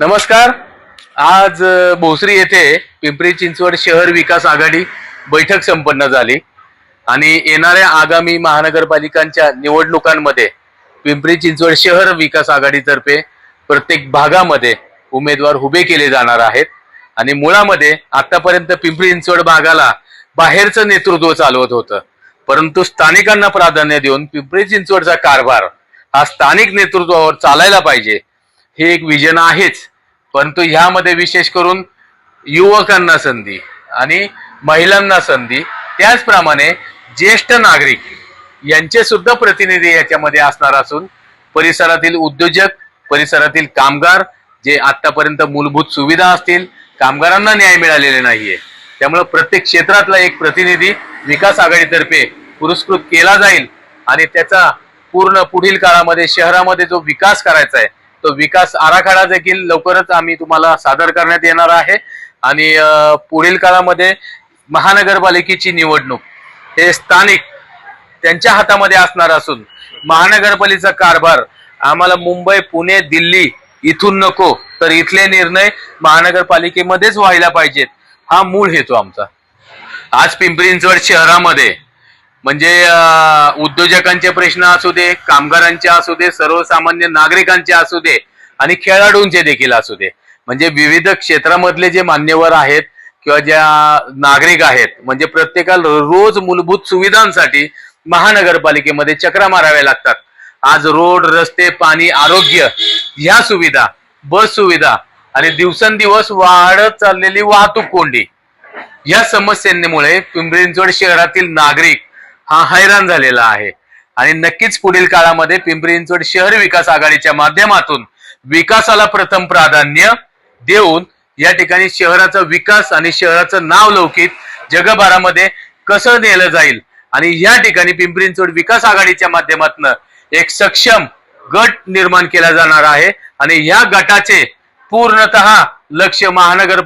नमस्कार. आज भोसरी येथे पिंपरी चिंचवड शहर विकास आघाडी बैठक संपन्न झाली. आणि येणाऱ्या आगामी महानगरपालिकांच्या निवडणुकांमध्ये पिंपरी चिंचवड शहर विकास आघाडीतर्फे प्रत्येक भागामध्ये उमेदवार उभे केले जाणार आहेत. आणि मुळामध्ये आतापर्यंत पिंपरी चिंचवड भागाला बाहेरचं नेतृत्व चालवत होतं. परंतु स्थानिकांना प्राधान्य देऊन पिंपरी चिंचवडचा कारभार हा स्थानिक नेतृत्वावर चालायला पाहिजे हे एक विजन आहेच. परंतु ह्यामध्ये विशेष करून युवकांना संधी आणि महिलांना संधी. त्याचप्रमाणे ज्येष्ठ नागरिक यांचे सुद्धा प्रतिनिधी याच्यामध्ये असणार असून परिसरातील उद्योजक परिसरातील कामगार जे आतापर्यंत मूलभूत सुविधा असतील कामगारांना न्याय मिळालेले नाहीये. त्यामुळे प्रत्येक क्षेत्रातला एक प्रतिनिधी विकास आघाडीतर्फे पुरस्कृत केला जाईल आणि त्याचा पूर्ण पुढील काळामध्ये शहरामध्ये जो विकास करायचा आहे तो विकास आराखडा देखील लवकरच आम्ही तुम्हाला सादर करण्यात येणार आहे. आणि पुढील काळामध्ये महानगरपालिकेची निवडणूक हे स्थानिक त्यांच्या हातामध्ये असणार असून महानगरपालिकेचा कारभार आम्हाला मुंबई पुणे दिल्ली इथून नको. तर इथले निर्णय महानगरपालिकेमध्येच व्हायला पाहिजेत. हा मूळ हेतू आमचा. आज पिंपरी चिंचवड शहरामध्ये म्हणजे उद्योजकांचे प्रश्न असू दे कामगारांचे असू दे सर्वसामान्य नागरिकांचे असू दे आणि खेळाडूंचे देखील असू दे. म्हणजे विविध क्षेत्रामधले जे मान्यवर आहेत किंवा ज्या नागरिक आहेत म्हणजे प्रत्येकाला रोज मूलभूत सुविधांसाठी महानगरपालिकेमध्ये चक्रा माराव्या लागतात. आज रोड रस्ते पाणी आरोग्य ह्या सुविधा बस सुविधा आणि दिवसेंदिवस वाढत चाललेली वाहतूक कोंडी या समस्यांमुळे पिंपरी चिंचवड शहरातील नागरिक हा हैराण झालेला आहे. आणि नक्कीच पुढील काळामध्ये पिंपरी चिंचवड शहर विकास आघाडीच्या माध्यमातून विकासाला प्रथम प्राधान्य देऊन या ठिकाणी शहराचा विकास आणि शहराचं नाव लौकिक जगभरामध्ये कसं नेलं जाईल आणि या ठिकाणी पिंपरी चिंचवड विकास आघाडीच्या माध्यमातून एक सक्षम गट निर्माण केला जाणार आहे. आणि या गटाचे पूर्णतः लक्ष महानगर